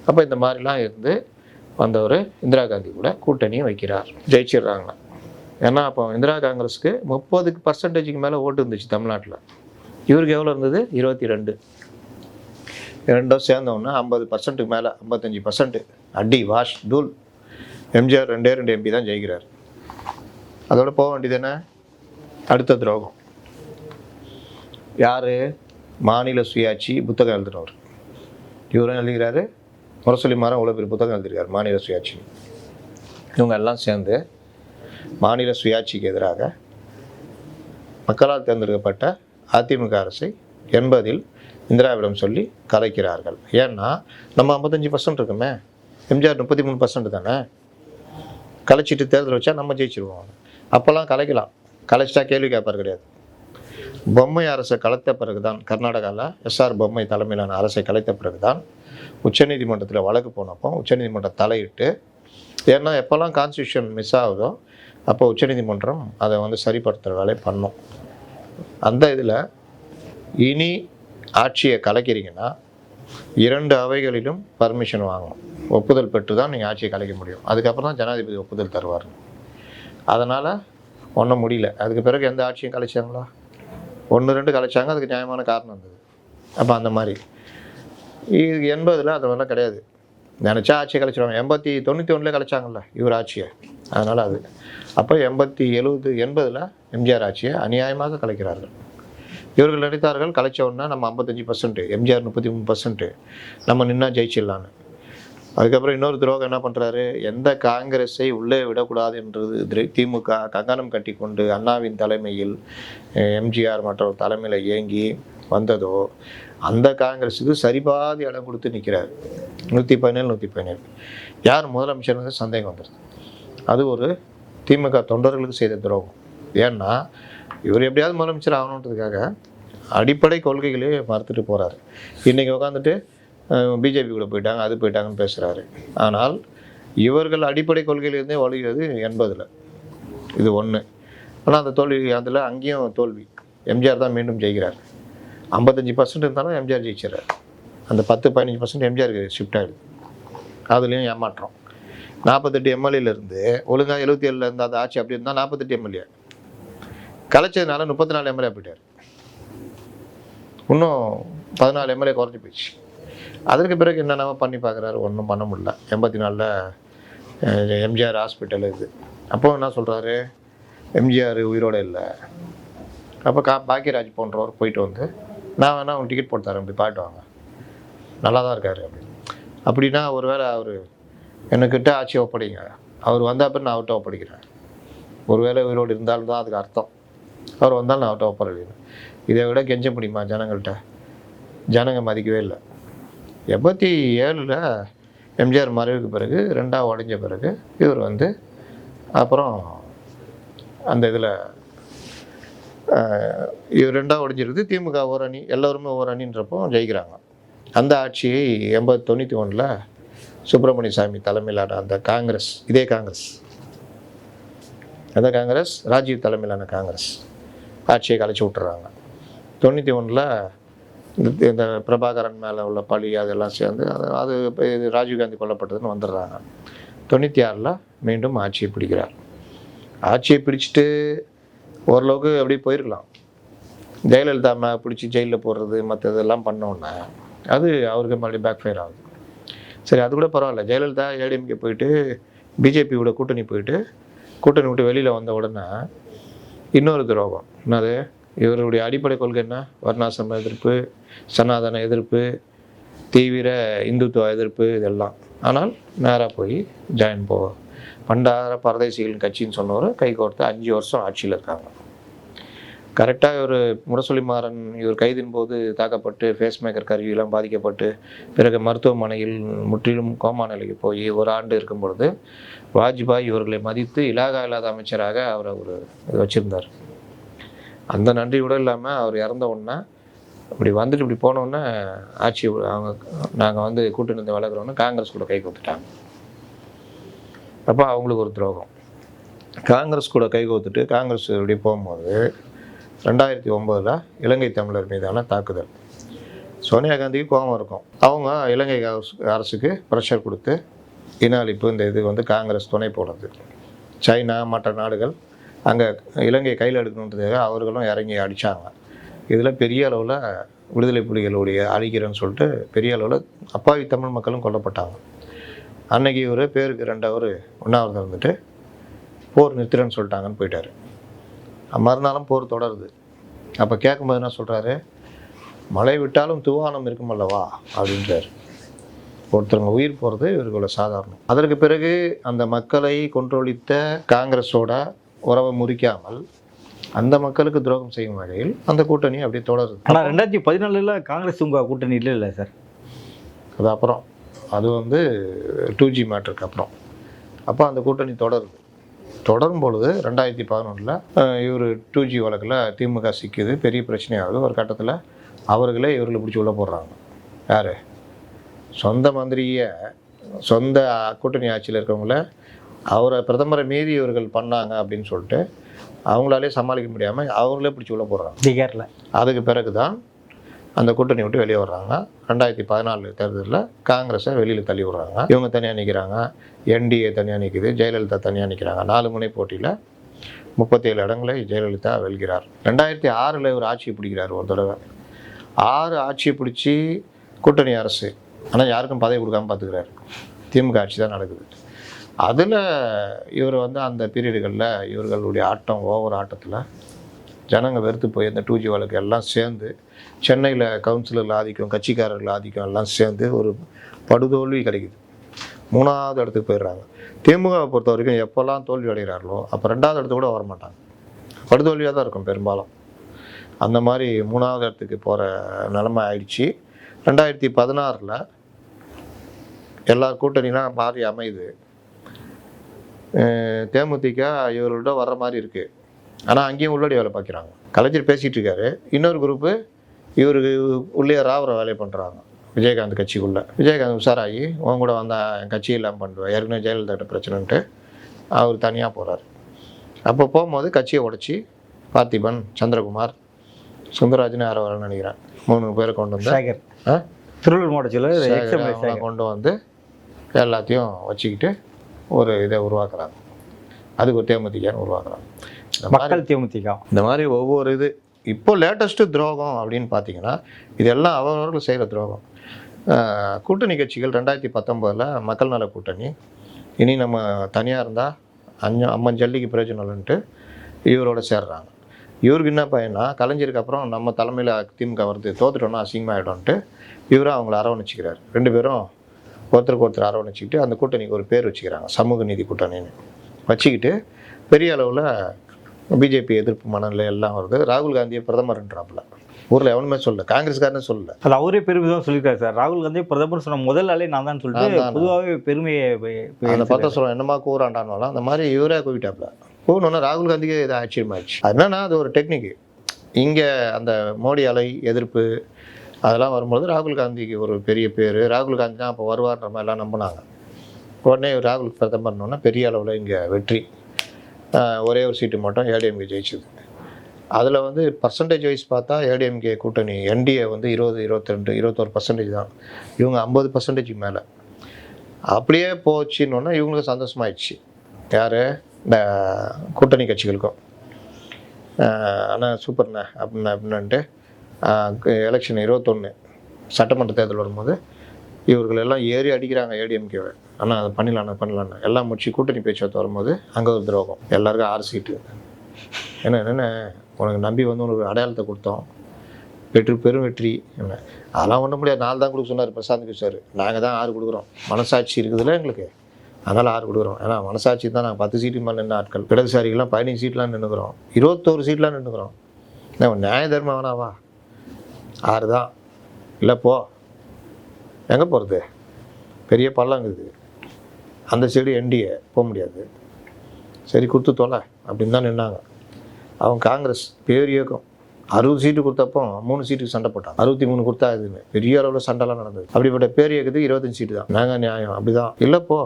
அப்போ இந்த மாதிரிலாம் இருந்து வந்தவர் இந்திரா காந்தி கூட கூட்டணியும் வைக்கிறார். ஜெயிச்சிடுறாங்க. ஏன்னா அப்போ இந்திரா காங்கிரஸுக்கு முப்பதுக்கு பர்சன்டேஜுக்கு மேலே ஓட்டு இருந்துச்சு தமிழ்நாட்டில். இவருக்கு எவ்வளோ இருந்தது? இருபத்தி ரெண்டு. ரெண்டும் சேர்ந்தோன்னா ஐம்பது பர்சன்ட்டுக்கு மேலே ஐம்பத்தஞ்சு பர்சன்ட்டு அடி வாஷ் டூல் எம்ஜிஆர் ரெண்டே ரெண்டு எம்பி தான் ஜெயிக்கிறார். அதோட போக வேண்டியது என்ன? அடுத்த துரோகம். யார்? மாநில சுயாட்சி புத்தகம் எழுதுனவர். இவரும் எழுதுகிறாரு முரசொலி மரம் இவ்வளோ பெரிய புத்தகம் எழுதியிருக்காரு மாநில சுயாட்சி. இவங்க எல்லாம் சேர்ந்து மாநில சுயாட்சிக்கு எதிராக மக்களால் தேர்ந்தெடுக்கப்பட்ட அதிமுக அரசை எண்பதில் இந்திராவிடம் சொல்லி கலைக்கிறார்கள். ஏன்னா நம்ம ஐம்பத்தஞ்சு பர்சன்ட் இருக்குமே. எம்ஜிஆர் முப்பத்தி மூணு பர்சன்ட் தானே? கலைச்சிட்டு தேர்தல் வச்சா நம்ம ஜெயிச்சிருவோம். அப்போல்லாம் கலைக்கலாம். கலைச்சிட்டா கேள்வி கேட்பார் கிடையாது. பொம்மை அரசை கலைத்த பிறகுதான் கர்நாடகாவில் எஸ்ஆர் பொம்மை தலைமையிலான அரசை கலைத்த பிறகுதான் உச்சநீதிமன்றத்தில் வழக்கு போனப்போ உச்சநீதிமன்றம் தலையிட்டு ஏன்னா எப்போல்லாம் கான்ஸ்டியூஷன் மிஸ் ஆகுதோ அப்போ உச்சநீதிமன்றம் அதை வந்து சரிப்படுத்துகிற வேலையை பண்ணும். அந்த இதில் இனி ஆட்சியை கலைக்கிறீங்கன்னா இரண்டு அவைகளிலும் பர்மிஷன் வாங்கணும். ஒப்புதல் பெற்று தான் நீங்கள் ஆட்சியை கலைக்க முடியும். அதுக்கப்புறம் தான் ஜனாதிபதி ஒப்புதல் தருவார். அதனால் ஒன்றும் முடியல. அதுக்கு பிறகு எந்த ஆட்சியும் கலைச்சாங்களா? ஒன்று ரெண்டு கலைச்சாங்க அதுக்கு நியாயமான காரணம் இருந்தது அப்போ அந்த மாதிரி. இது எண்பதில் அது மாதிரிலாம் கிடையாது. நினச்சா ஆட்சியை கலைச்சிடுவாங்க எண்பத்தி தொண்ணூற்றி ஒன்றில் கலைச்சாங்கல்ல இவர் ஆட்சியை. அதனால் அது. அப்போ எண்பத்தி எழுபது எண்பதில் எம்ஜிஆர் ஆட்சியை அநியாயமாக கலைக்கிறார்கள். இவர்கள் நினைத்தார்கள் கலைச்ச நம்ம ஐம்பத்தஞ்சு பர்சன்ட் எம்ஜிஆர் முப்பத்தி மூணு பர்சன்ட்டு நம்ம நின்னா ஜெயிச்சிடலான்னு. அதுக்கப்புறம் இன்னொரு துரோகம் என்ன பண்ணுறாரு எந்த காங்கிரஸை உள்ளே விடக்கூடாது என்றது திமுக கங்கணம் கட்டி கொண்டு அண்ணாவின் தலைமையில் எம்ஜிஆர் மற்ற தலைமையில் இயங்கி வந்ததோ அந்த காங்கிரஸுக்கு சரிபாதி இடம் கொடுத்து நிற்கிறார் நூற்றி பதினேழு நூற்றி பதினேழு. யார் முதலமைச்சர்னு சந்தேகம் வந்துடுது அது ஒரு திமுக தொண்டர்களுக்கு செய்த துரோகம். ஏன்னா இவர் எப்படியாவது முதலமைச்சர் ஆகணுன்றதுக்காக அடிப்படை கொள்கைகளே மறுத்துட்டு போகிறாரு இன்றைக்கி உட்காந்துட்டு பிஜேபி கூட போயிட்டாங்க அது போயிட்டாங்கன்னு பேசுகிறாரு ஆனால் இவர்கள் அடிப்படை கொள்கையிலிருந்தே வழிகிறது எண்பதில் இது ஒன்று ஆனால் அந்த தோல்வி அதில் அங்கேயும் தோல்வி. எம்ஜிஆர் தான் மீண்டும் ஜெயிக்கிறார். ஐம்பத்தஞ்சு பர்சன்ட் இருந்தாலும் எம்ஜிஆர் ஜெயிச்சிடறாரு. அந்த பத்து பதினஞ்சு பர்சன்ட் எம்ஜிஆருக்கு ஷிஃப்ட் ஆகிடுது அதுலேயும் ஏமாற்றம். நாற்பத்தெட்டு எம்எல்ஏலேருந்து ஒழுங்காக எழுபத்தி ஏழில் இருந்தால் அந்த ஆட்சி அப்படி இருந்தால் நாற்பத்தெட்டு எம்எல்ஏ. கலைச்சதுனால முப்பத்தி நாலு எம்எல்ஏ போயிட்டார். இன்னும் பதினாலு எம்எல்ஏ குறைஞ்சி போயிடுச்சு. அதற்கு பிறகு என்னென்னவோ பண்ணி பார்க்குறாரு? ஒன்றும் பண்ண முடியல. எண்பத்தி நாலில் எம்ஜிஆர் ஹாஸ்பிட்டல் இது. அப்போ என்ன சொல்கிறாரு எம்ஜிஆர் உயிரோடு இல்லை. அப்போ கா பாக்கியராஜ் போன்றவர் போயிட்டு வந்து நான் வேணா அவங்க டிக்கெட் போட்டு தரேன் இப்படி பாட்டு வாங்க. நல்லா தான் இருக்காரு அப்படின்னு அப்படின்னா ஒரு வேளை அவர் என்கிட்ட ஆட்சியை ஒப்படைங்க. அவர் வந்த அப்புறம் நான் அவர்கிட்ட ஒப்படைக்கிறேன். ஒருவேளை உயிரோடு இருந்தாலும் தான் அதுக்கு அர்த்தம். அவர் வந்தாலும் நான் அவர்கிட்ட ஒப்படைக்கிறேன் இதை விட கெஞ்ச முடியுமா ஜனங்கள்கிட்ட? ஜனங்க மதிக்கவே இல்லை. எண்பத்தி ஏழில் எம்ஜிஆர் மறைவுக்கு பிறகு ரெண்டாவது உடைஞ்ச பிறகு இவர் வந்து அப்புறம் அந்த இதில் இவர் ரெண்டாவது உடஞ்சிருக்கு திமுக ஒரு அணி எல்லோருமே ஒரு அணின்றப்போ ஜெயிக்கிறாங்க. அந்த ஆட்சியை எண்பது தொண்ணூற்றி ஒன்றில் சுப்பிரமணிய சாமி தலைமையிலான அந்த காங்கிரஸ் இதே காங்கிரஸ். அந்த காங்கிரஸ் ராஜீவ் தலைமையிலான காங்கிரஸ். ஆட்சியை கலைச்சி விட்டுறாங்க. தொண்ணூற்றி ஒன்றில் இந்த இந்த பிரபாகரன் மேலே உள்ள பழி அதெல்லாம் சேர்ந்து அது அது இப்போ இது ராஜீவ்காந்தி கொல்லப்பட்டதுன்னு வந்துடுறாங்க. தொண்ணூற்றி ஆறில் மீண்டும் ஆட்சியை பிடிக்கிறார். ஆட்சியை பிடிச்சிட்டு ஓரளவுக்கு அப்படியே போயிருக்கலாம். ஜெயலலிதா மே பிடிச்சி ஜெயிலில் போடுறது மற்ற இதெல்லாம் பண்ணோன்னே அது அவருக்கு மறுபடியும் பேக் ஃபயர் ஆகுது. சரி அது கூட பரவாயில்ல. ஜெயலலிதா ஏடிஎம்கே போயிட்டு பிஜேபியோட கூட்டணி போயிட்டு கூட்டணி விட்டு வெளியில் வந்த உடனே இன்னொரு துரோகம் என்னது? இவருடைய அடிப்படை கொள்கை என்ன? வர்ணாசிரம எதிர்ப்பு சனாதன எதிர்ப்பு தீவிர இந்துத்துவ எதிர்ப்பு இதெல்லாம். ஆனால் நேராக போய் ஜாயின் போ பண்டார பரதேசிகளின் கட்சின்னு சொன்னவர் கை கோர்த்து அஞ்சு வருஷம் ஆட்சியில் இருக்காங்க. கரெக்டாக இவர் முரசொலி மாறன் இவர் கைதின் போது தாக்கப்பட்டு ஃபேஸ் மேக்கர் கருவியெல்லாம் பாதிக்கப்பட்டு பிறகு மருத்துவமனையில் முற்றிலும் கோமா நிலைக்கு போய் ஒரு ஆண்டு இருக்கும் பொழுது வாஜ்பாய் இவர்களை மதித்து இலாகா இல்லாத அமைச்சராக அவரை ஒரு இது வச்சுருந்தார். அந்த நன்றி கூட இல்லாமல் அவர் இறந்த உடனே இப்படி வந்துட்டு இப்படி போனோன்னே ஆட்சி அவங்க நாங்கள் வந்து கூட்டணி இருந்து விலகுறோன்னு காங்கிரஸ் கூட கை கொடுத்துட்டாங்க அப்போ அவங்களுக்கு ஒரு துரோகம். காங்கிரஸ் கூட கை கோத்துட்டு காங்கிரஸ் இப்படி போகும்போது ரெண்டாயிரத்தி ஒம்போதில் இலங்கை தமிழர் மீதான தாக்குதல். சோனியா காந்திக்கு கோபம் இருக்கும். அவங்க இலங்கை அரசு- அரசுக்கு ப்ரெஷர் கொடுத்து இன இந்த இது வந்து காங்கிரஸ் துணை போனது. சைனா மற்ற நாடுகள் அங்கே இலங்கை கையில் எடுக்கணுன்றதுக்காக அவர்களும் இறங்கி அடித்தாங்க இதில் பெரிய அளவில் விடுதலை புலிகளுடைய அழிக்கிறேன்னு சொல்லிட்டு பெரிய அளவில் அப்பாவி தமிழ் மக்களும் கொல்லப்பட்டாங்க. அன்னைக்கு ஒரு பேருக்கு ரெண்டவர் ஒன்றாவது இருந்துட்டு போர் நிறுத்துறேன்னு சொல்லிட்டாங்கன்னு போயிட்டார். மறுநாளும் போர் தொடருது. அப்போ கேட்கும்போது என்ன சொல்கிறாரு மழை விட்டாலும் துவானம் இருக்குமல்லவா அப்படின்றாரு. ஒருத்தவங்க உயிர் போகிறது இவர்களோட சாதாரணம். அதற்கு பிறகு அந்த மக்களை கொன்றொழித்த காங்கிரஸோட உறவை முறிக்காமல் அந்த மக்களுக்கு துரோகம் செய்யும் வகையில் அந்த கூட்டணி அப்படியே தொடருது. ஆனால் ரெண்டாயிரத்தி பதினாலில் காங்கிரஸ் உங்க கூட்டணி இல்லை இல்லை சார்? அது அப்புறம். அது வந்து டூ ஜி மேட்ருக்கு அப்புறம். அப்போ அந்த கூட்டணி தொடருது. தொடரும் பொழுது ரெண்டாயிரத்தி பதினொன்றில் இவர் டூ ஜி வழக்கில் திமுக சிக்குது பெரிய பிரச்சனையாகுது. ஒரு கட்டத்தில் அவர்களே இவர்களை பிடிச்சி உள்ளே போடுறாங்க. யார்? சொந்த மந்திரியை சொந்த கூட்டணி ஆட்சியில் இருக்கவங்கள அவரை பிரதமரை மீறி இவர்கள் பண்ணாங்க அப்படின்னு சொல்லிட்டு அவங்களாலே சமாளிக்க முடியாமல் அவங்களே பிடிச்சி உள்ளே போடுறாங்க. பீகாரில். அதுக்கு பிறகு தான் அந்த கூட்டணி விட்டு வெளியே வர்றாங்க. ரெண்டாயிரத்தி பதினாலு தேர்தலில் காங்கிரஸை வெளியில் தள்ளி விடுறாங்க. இவங்க தனியாக நிற்கிறாங்க என்டிஏ தனியாக நிற்கிது ஜெயலலிதா தனியாக நிற்கிறாங்க நாலு முனை போட்டியில் முப்பத்தேழு இடங்களை ஜெயலலிதா வெல்கிறார். ரெண்டாயிரத்தி ஆறில் இவர் ஆட்சியை பிடிக்கிறார் ஒரு தடவை. ஆறு ஆட்சியை பிடிச்சி கூட்டணி அரசு. ஆனால் யாருக்கும் பதவி கொடுக்காம பார்த்துக்கிறாரு திமுக ஆட்சி தான் நடக்குது. அதில் இவர் வந்து அந்த பீரியடுகளில் இவர்களுடைய ஆட்டம் ஓவர் ஆட்டத்தில் ஜனங்கள் வெறுத்து போய் இந்த டூ ஜி வழக்கு எல்லாம் சேர்ந்து சென்னையில் கவுன்சிலர்கள் ஆதிக்கம் கட்சிக்காரர்கள் ஆதிக்கம் எல்லாம் சேர்ந்து ஒரு படுதோல்வி கிடைக்குது. மூணாவது இடத்துக்கு போயிடுறாங்க. திமுகவை பொறுத்த வரைக்கும் எப்போல்லாம் தோல்வி அடைகிறார்களோ அப்போ ரெண்டாவது இடத்துக்கு கூட வரமாட்டாங்க. படுதோல்வியாக தான் இருக்கும் பெரும்பாலும். அந்த மாதிரி மூணாவது இடத்துக்கு போகிற நிலமை ஆயிடுச்சு. ரெண்டாயிரத்தி பதினாறில் எல்லா கூட்டணிலாம் மாறி அமையுது. தேமுதிக இவர்களோட வர்ற மாதிரி இருக்குது ஆனால் அங்கேயும் உள்ளடி வேலை பார்க்குறாங்க கலைஞர் பேசிகிட்டு இருக்காரு. இன்னொரு குரூப்பு இவருக்கு உள்ளே ராவர வேலையை பண்ணுறாங்க விஜயகாந்த் கட்சிக்குள்ளே. விஜயகாந்த் உஷாராகி உன் கூட வந்தால் என் கட்சி இல்லாமல் பண்ணுவேன். ஏற்கனவே ஜெயலலிதா பிரச்சனைன்ட்டு அவர் தனியாக போகிறார் அப்போ போகும்போது கட்சியை உடைச்சி பார்த்திபன் சந்திரகுமார் சுந்தரராஜன் யாரோ வரேன்னு நினைக்கிறேன். மூணு பேரை கொண்டு வந்து சேகர். ஆ? திருவள்ளூர் மாவட்டத்தில் கொண்டு வந்து எல்லாத்தையும் வச்சுக்கிட்டு ஒரு இதை உருவாக்குறாங்க. அதுக்கு ஒரு தேமுதிகன்னு உருவாக்குறாங்க. மக்கள் தேமுதிக. இந்த மாதிரி ஒவ்வொரு இது இப்போ லேட்டஸ்ட்டு துரோகம் அப்படின்னு பார்த்தீங்கன்னா இதெல்லாம் அவரவர்கள் செய்கிற துரோகம். கூட்டணி கட்சிகள் ரெண்டாயிரத்தி பத்தொம்போதில் மக்கள் நல கூட்டணி. இனி நம்ம தனியாக இருந்தால் அஞ்ச அம்மன் ஜல்லிக்கு பிரயோஜனம் இல்லைன்ட்டு இவரோட சேர்றாங்க. இவருக்கு என்ன பையனா கலைஞருக்கு அப்புறம் நம்ம தலைமையில் திமுக வருது தோத்துட்டோம்னா அசிங்கமாகிடும்ன்ட்டு இவரும் அவங்கள அரவணைச்சிக்கிறார். ரெண்டு பேரும் ஒருத்தருக்கு ஒருத்தர் அரவணைச்சிக்கிட்டு அந்த கூட்டணிக்கு ஒரு பேர் வச்சுக்கிறாங்க சமூக நீதி கூட்டணின்னு. வச்சுக்கிட்டு பெரிய அளவில் பிஜேபி எதிர்ப்பு மனநிலை எல்லாம் வருது. ராகுல் காந்தியை பிரதமர்ன்றாப்புல ஊரில் எவனுமே சொல்லல. காங்கிரஸ்காரனே சொல்லல. அது அவரே பெருமிதம் சொல்லியிருக்காரு சார். ராகுல் காந்தி பிரதமர் சொன்ன முதல் ஆளே நான் தான் சொல்லிட்டு. பொதுவாகவே பெருமையை அந்த பார்த்தா சொல்லுவோம் என்னமா கூறாண்டானாலும் அந்த மாதிரி இவரே கூவிட்டாப்புல. கூவினோன்னா ராகுல் காந்திக்கு இது ஆச்சரியமாயிடுச்சு. அது என்னன்னா அது ஒரு டெக்னிக்கு. இங்கே அந்த மோடி அலை எதிர்ப்பு அதெல்லாம் வரும்போது ராகுல் காந்திக்கு ஒரு பெரிய பேர். ராகுல் காந்தி தான் அப்போ வருவார்ன்ற மாதிரிலாம் நம்பினாங்க. உடனே ராகுல் பிரதமர்னோன்னா பெரிய அளவில் இங்கே வெற்றி. ஒரே ஒரு சீட்டு மட்டும் ஏடிஎம்கே ஜெயிச்சது. அதில் வந்து பர்சன்டேஜ் வைஸ் பார்த்தா ஏடிஎம்கே கூட்டணி என்டிஏ வந்து இருபது இருபத்திரெண்டு இருபத்தோரு பர்சன்டேஜ் தான். இவங்க ஐம்பது பர்சன்டேஜுக்கு மேலே. அப்படியே போச்சுன்னொன்னே இவங்களுக்கு சந்தோஷமாயிடுச்சு. யார்? இந்த கூட்டணி கட்சிகளுக்கும். ஆனால் சூப்பர்ண்ணே அப்படின்னு அப்படின்ட்டு எலெக்ஷன் இருபத்தொன்று சட்டமன்ற தேர்தல் வரும்போது இவர்கள் எல்லாம் ஏறி அடிக்கிறாங்க ஏடிஎம்கேவை அண்ணா அதை பண்ணிடலாண்ணா பண்ணலான்னு எல்லாம் முடிச்சு கூட்டணி பேச்சுவார்த்தை வரும்போது அங்கே ஒரு துரோகம். எல்லாருக்கும் ஆறு சீட்டு. என்ன என்னென்ன உனக்கு நம்பி வந்து உனக்கு அடையாளத்தை கொடுத்தோம். வெற்றி பெரும் வெற்றி. என்ன? அதெல்லாம் ஒன்றும் முடியாது. நாலு தான் கொடுக்க சொன்னார் பிரசாந்த் கிஷோர். நாங்கள் தான் ஆறு கொடுக்குறோம். மனசாட்சி இருக்குதுல்ல எங்களுக்கு. அதனால் ஆறு கொடுக்குறோம். ஏன்னா மனசாட்சி தான் நாங்கள் பத்து சீட்டு மேலே நின்று ஆட்கள். இடதுசாரிகள்லாம் பதினஞ்சு சீட்லாம் நின்றுக்கிறோம் இருபத்தோரு சீட்லாம் நின்றுக்கிறோம் என்ன நியாய தர்மம் வேணாவா ஆறு தான். இல்லை போ. எங்கே போகிறது பெரிய பல்லாங்குது அந்த சைடு என்டிஏ போக முடியாது. சரி கொடுத்து தொலை அப்படின்னு தான் நின்னாங்க. அவங்க காங்கிரஸ் பேர் இயக்கம். அறுபது சீட்டு கொடுத்தப்போ மூணு சீட்டுக்கு சண்டை போட்டாங்க. அறுபத்தி மூணு கொடுத்தா இதுன்னு பெரிய அளவில் சண்டைலாம் நடந்தது. அப்படிப்பட்ட பேர் இயக்கத்துக்கு இருபத்தஞ்சு சீட்டு தான். நாங்கள் நியாயம் அப்படிதான். இல்லைப்போ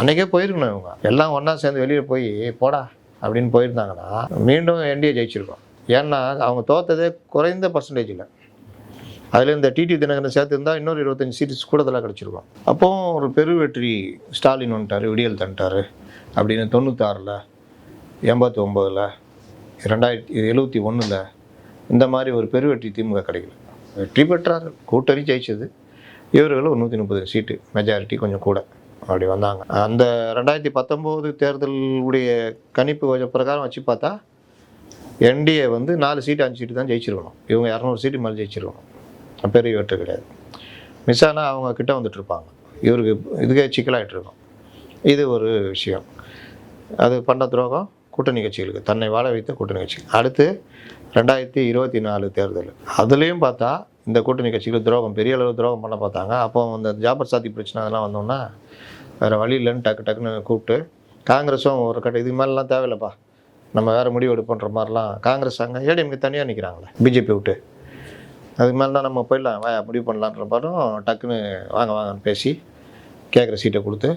அன்றைக்கே போயிருக்கணும் இவங்க. எல்லாம் ஒன்றா சேர்ந்து வெளியில் போய் போடா அப்படின்னு போயிருந்தாங்கன்னா மீண்டும் என்டிஏ ஜெயிச்சிருக்கோம். ஏன்னா அவங்க தோத்ததே குறைந்த பர்சன்டேஜில் அதில் இந்த டிடி தினகரன் சேர்த்துருந்தா இன்னொரு இருபத்தஞ்சி சீட்ஸ் கூடுதலாக கிடச்சிருக்கும். அப்போ ஒரு பெருவெற்றி ஸ்டாலின் வந்துட்டார் விடியல் தந்துட்டார். அப்படின்னு தொண்ணூத்தாறில் எண்பத்தி ஒம்போதில் ரெண்டாயிரத்தி எழுபத்தி ஒன்றில் இந்த மாதிரி ஒரு பெருவெற்றி திமுக கிடைக்கல. வெற்றி பெற்றார் கூட்டணி ஜெயிச்சது. இவர்களும் ஒரு நூற்றி முப்பது சீட்டு மெஜாரிட்டி கொஞ்சம் கூட அப்படி வந்தாங்க. அந்த ரெண்டாயிரத்தி பத்தொம்போது தேர்தலுடைய கணிப்பு பிரகாரம் வச்சு பார்த்தா என்டிஏ வந்து நாலு சீட்டு அஞ்சு சீட்டு தான் ஜெயிச்சிருக்கணும். இவங்க இரநூறு சீட்டு மேலே ஜெயிச்சிருக்கணும். பெரிய வெற்றி கிடையாது. மிஸ் ஆனால் அவங்க கிட்டே வந்துட்டுருப்பாங்க இவருக்கு இதுக்கே சிக்கலாயிட்டு இருக்கும். இது ஒரு விஷயம். அது பண்ண துரோகம் கூட்டணி கட்சிகளுக்கு. தன்னை வாழ வைத்த கூட்டணி கட்சி. அடுத்து ரெண்டாயிரத்தி இருபத்தி நாலு தேர்தல். அதுலேயும் பார்த்தா இந்த கூட்டணி கட்சிகள் துரோகம் பெரிய அளவு துரோகம் பண்ண பார்த்தாங்க. அப்போ அந்த ஜாபர் சாதி பிரச்சனை அதெல்லாம் வந்தோன்னா வேறு வழி இல்லைன்னு டக்கு டக்குன்னு கூப்பிட்டு காங்கிரஸும் ஒரு கட்ட இதுக்கு மேலெலாம் தேவையில்லப்பா. நம்ம வேறு முடிவு எடுப்போன்ற மாதிரிலாம் காங்கிரஸ் அங்கே ஏடிஎம்கே தனியாக நிற்கிறாங்களே பிஜேபி விட்டு. அதுக்கு மேலே தான் நம்ம போயிடலாம். வா முடிவு பண்ணலான்ற பாரும் டக்குன்னு வாங்க வாங்கன்னு பேசி கேட்குற சீட்டை கொடுத்து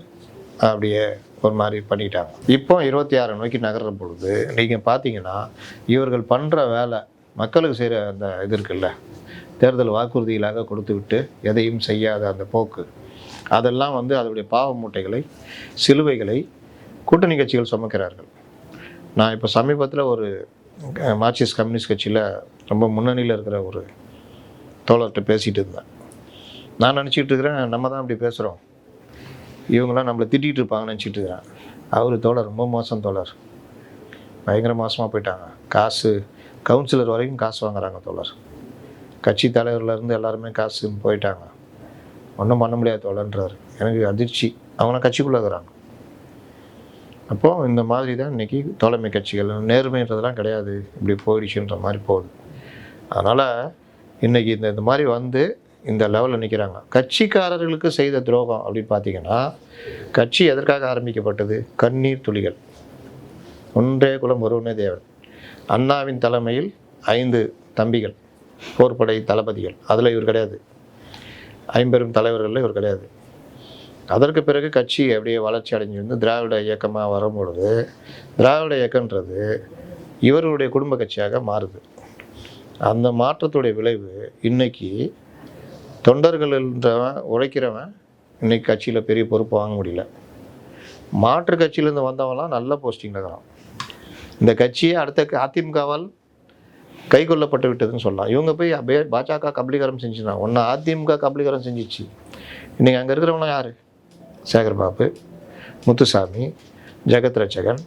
அப்படியே ஒரு மாதிரி பண்ணிட்டாங்க. இப்போ இருபத்தி ஆறு நோக்கி நகர்ற பொழுது நீங்கள் பார்த்தீங்கன்னா இவர்கள் பண்ணுற வேலை மக்களுக்கு செய்கிற அந்த இது இருக்குல்ல தேர்தல் வாக்குறுதிகளாக கொடுத்து விட்டு எதையும் செய்யாத அந்த போக்கு. அதெல்லாம் வந்து அதனுடைய பாவ மூட்டைகளை சிலுவைகளை கூட்டணி கட்சிகள் சுமக்கிறார்கள். நான் இப்போ சமீபத்தில் ஒரு மார்க்சிஸ்ட் கம்யூனிஸ்ட் கட்சியில் ரொம்ப முன்னணியில் இருக்கிற ஒரு தோழர்கிட்ட பேசிகிட்டு இருந்தேன். நான் நினச்சிக்கிட்டு இருக்கிறேன் நம்ம தான் இப்படி பேசுகிறோம் இவங்களாம் நம்மளை திட்டிகிட்டு இருப்பாங்கன்னு நினச்சிட்டு இருக்கிறேன். அவர் தோழர் ரொம்ப மோசம் தோழர். பயங்கர மோசமாக போயிட்டாங்க. காசு கவுன்சிலர் வரைக்கும் காசு வாங்குறாங்க தோழர். கட்சி தலைவர்லேருந்து எல்லாருமே காசு போயிட்டாங்க. ஒன்றும் பண்ண முடியாது தோழன்றார் எனக்கு அதிர்ச்சி. அவங்களாம் கட்சிக்குள்ளே இருக்கிறாங்க. அப்போது இந்த மாதிரி தான் இன்றைக்கி தோழமை கட்சிகள். நேர்மைன்றதெல்லாம் கிடையாது. இப்படி போயிடுச்சுன்ற மாதிரி போகுது. அதனால் இன்றைக்கி இந்த இந்த மாதிரி வந்து இந்த லெவலில் நிற்கிறாங்க கட்சிக்காரர்களுக்கு செய்த துரோகம் அப்படின்னு பார்த்தீங்கன்னா கட்சி எதற்காக ஆரம்பிக்கப்பட்டது? கண்ணீர் துளிகள். ஒன்றே குலம் ஒருவனே தேவன். அண்ணாவின் தலைமையில் ஐந்து தம்பிகள் போர்ப்படை தளபதிகள். அதில் இவர் கிடையாது. ஐம்பெரும் தலைவர்களில் இவர் கிடையாது. அதற்கு பிறகு கட்சி அப்படியே வளர்ச்சி அடைஞ்சு வந்து திராவிட இயக்கமாக வரும்பொழுது திராவிட இயக்கன்றது இவர்களுடைய குடும்ப கட்சியாக மாறுது. அந்த மாற்றத்துடைய விளைவு இன்னைக்கு தொண்டர்கள்ன்றவன் உழைக்கிறவன் இன்னைக்கு கட்சியில் பெரிய பொறுப்பு வாங்க முடியல. மாற்று கட்சியிலேருந்து வந்தவன்லாம் நல்ல போஸ்டிங்கில் இருக்கிறான். இந்த கட்சியை அடுத்த அதிமுகவால் கைகொள்ளப்பட்டு விட்டதுன்னு சொல்லலாம். இவங்க போய் அப்படியே பாஜக கபலீகரம் செஞ்சுட்டாங்க ஒன்று அதிமுக கபலீகரம் செஞ்சிச்சு. இன்றைக்கி அங்கே இருக்கிறவங்களாம் யார்? சேகர்பாபு முத்துசாமி ஜெகத் ரட்சகன்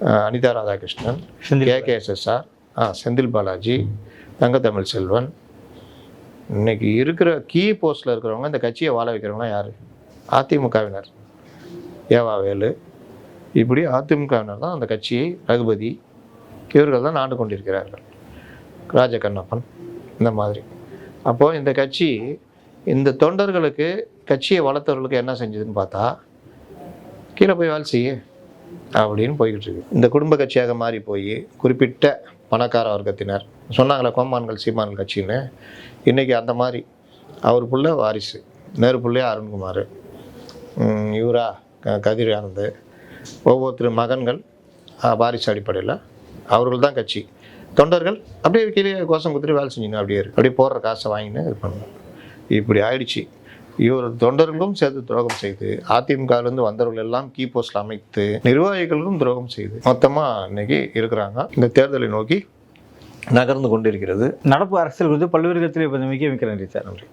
அஹ் அனிதா ராதாகிருஷ்ணன் கே கேஎஸ்எஸ்ஆர் ஆ செந்தில் பாலாஜி தங்கத்தமிழ் செல்வன். இன்னைக்கு இருக்கிற கீ போஸ்ட்டில் இருக்கிறவங்க இந்த கட்சியை வாழ வைக்கிறவங்களாம் யார்? அதிமுகவினர். ஏவாவேலு இப்படி அதிமுகவினர் தான் அந்த கட்சியை ரகுபதி இவர்கள் தான் நாடு கொண்டிருக்கிறார்கள். ராஜ கண்ணப்பன் இந்த மாதிரி. அப்போது இந்த கட்சி இந்த தொண்டர்களுக்கு கட்சியை வளர்த்தவர்களுக்கு என்ன செஞ்சதுன்னு பார்த்தா கீழே போய் வேலை செய்ய அப்படின்னு போய்கிட்டு இருக்கு. இந்த குடும்ப கட்சியாக மாறி போய் குறிப்பிட்ட பணக்கார வர்க்கத்தினர் சொன்னாங்களே கோமான்கள் சீமான்கள் கட்சின்னு. இன்றைக்கி அந்த மாதிரி. அவர் புள்ள வாரிசு. நேரு புள்ளையா அருண்குமார். இவரா? க- கதிர் ஆனந்த். ஒவ்வொருத்தர் மகன்கள் வாரிசு அடிப்படையில். அவர்கள் தான் கட்சி. தொண்டர்கள் அப்படியே கீழே கோஷம் கொடுத்துட்டு வேலை செஞ்சுங்க அப்படியே இருக்கு அப்படியே போடுற காசை வாங்கின்னு இது பண்ணணும் இப்படி ஆயிடுச்சு. இவர் தொண்டர்களும் சேர்த்து துரோகம் செய்து அதிமுகவிலிருந்து வந்தவர்கள் எல்லாம் கீ போஸ்டில் அமைத்து நிர்வாகிகளுக்கும் துரோகம் செய்து மொத்தமாக இன்னைக்கு இருக்கிறாங்க. இந்த தேர்தலை நோக்கி நகர்ந்து கொண்டிருக்கிறது. நடப்பு அரசியல் குறித்து பல்வேறு கட்சியில் இப்போ மிக்க மிக்க நன்றி சார். நன்றி.